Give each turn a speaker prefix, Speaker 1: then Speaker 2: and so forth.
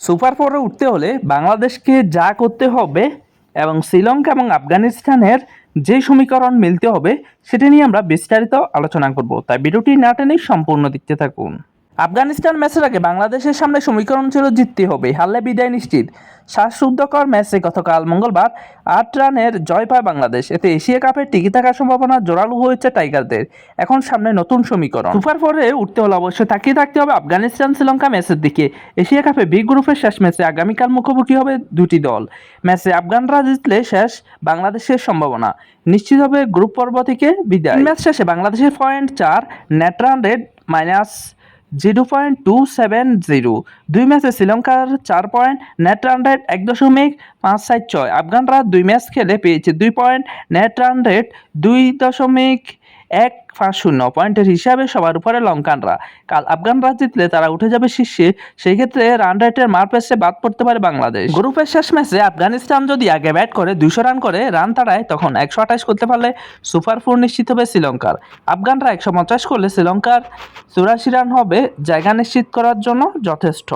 Speaker 1: Super ফোরে উঠতে হলে বাংলাদেশকে যা করতে হবে এবং শ্রীলঙ্কা এবং আফগানিস্তানের যে সমীকরণ মিলতে হবে, সেটা নিয়ে আমরা বিস্তারিত আলোচনা করব। তাই ভিডিওটি না টেনে সম্পূর্ণ দেখতে থাকুন। আফগানিস্তান ম্যাচের আগে বাংলাদেশের সামনে সমীকরণ ছিল জিততে হবে, হারলে বিদায় নিশ্চিত। শ্বাসরুদ্ধকর ম্যাচে গতকাল মঙ্গলবার আট রানের জয় পায় বাংলাদেশ। এতে এশিয়া কাপে টিকে থাকার সম্ভাবনা জোরালো হয়েছে টাইগারদের। এখন সামনে নতুন সমীকরণ। সুপার ফোরে উঠতে হলে অবশ্যই তাকিয়ে থাকতে হবে আফগানিস্তান শ্রীলঙ্কা ম্যাচের দিকে। এশিয়া কাপে বি গ্রুপের শেষ ম্যাচে আগামীকাল মুখোমুখি হবে দুটি দল। ম্যাচে আফগানরা জিতলে শেষ বাংলাদেশের সম্ভাবনা। নিশ্চিত হবে গ্রুপ পর্ব থেকে বিদায়। ম্যাচ শেষে বাংলাদেশের পয়েন্ট চার, net run rate minus zero point two seven zero. দুই ম্যাচে শ্রীলঙ্কার চার পয়েন্ট, নেট রান রেট এক দশমিক পাঁচ সাত ছয়। আফগানরা দুই ম্যাচ খেলে পেয়েছে দুই পয়েন্ট, নেট রান রেট দুই দশমিক এক পাঁচ শূন্য পয়েন্টের হিসাবে সবার উপরে লঙ্কানরা। কাল আফগানরা জিতলে তারা উঠে যাবে শীর্ষে, সেই ক্ষেত্রে রান রেটের মারপেসে বাদ পড়তে পারে বাংলাদেশ। গ্রুপের শেষ ম্যাচে আফগানিস্তান যদি আগে ব্যাট করে দুশো রান করে রান তাড়ায়, তখন একশো আঠাশ করতে পারলে সুপার ফোর নিশ্চিত হবে শ্রীলঙ্কার। আফগানরা একশো পঞ্চাশ করলে শ্রীলঙ্কার চুরাশি রান হবে, জায়গা নিশ্চিত করার জন্য যথেষ্ট।